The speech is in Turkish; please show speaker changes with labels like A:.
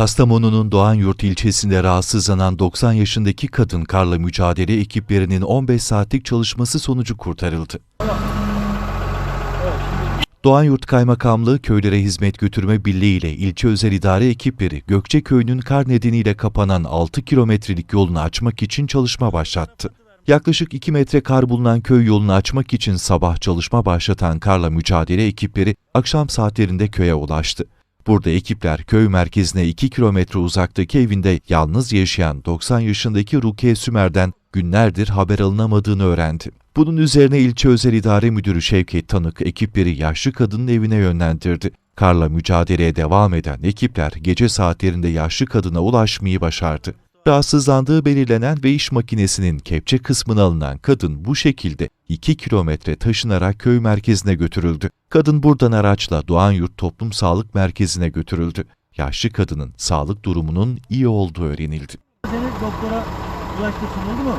A: Kastamonu'nun Doğanyurt ilçesinde rahatsızlanan 90 yaşındaki kadın karla mücadele ekiplerinin 15 saatlik çalışması sonucu kurtarıldı. Doğanyurt Kaymakamlığı Köylere Hizmet Götürme Birliği ile ilçe özel idare ekipleri Gökçeköy'ünün kar nedeniyle kapanan 6 kilometrelik yolunu açmak için çalışma başlattı. Yaklaşık 2 metre kar bulunan köy yolunu açmak için sabah çalışma başlatan karla mücadele ekipleri akşam saatlerinde köye ulaştı. Burada ekipler köy merkezine 2 kilometre uzaktaki evinde yalnız yaşayan 90 yaşındaki Rukiye Sümer'den günlerdir haber alınamadığını öğrendi. Bunun üzerine ilçe özel idare müdürü Şevket Tanık ekipleri yaşlı kadının evine yönlendirdi. Karla mücadeleye devam eden ekipler gece saatlerinde yaşlı kadına ulaşmayı başardı. Rahatsızlandığı belirlenen ve iş makinesinin kepçe kısmına alınan kadın bu şekilde 2 kilometre taşınarak köy merkezine götürüldü. Kadın buradan araçla Doğanyurt Toplum Sağlık Merkezi'ne götürüldü. Yaşlı kadının sağlık durumunun iyi olduğu öğrenildi.
B: Seni doktora ulaştırsın oldu mu?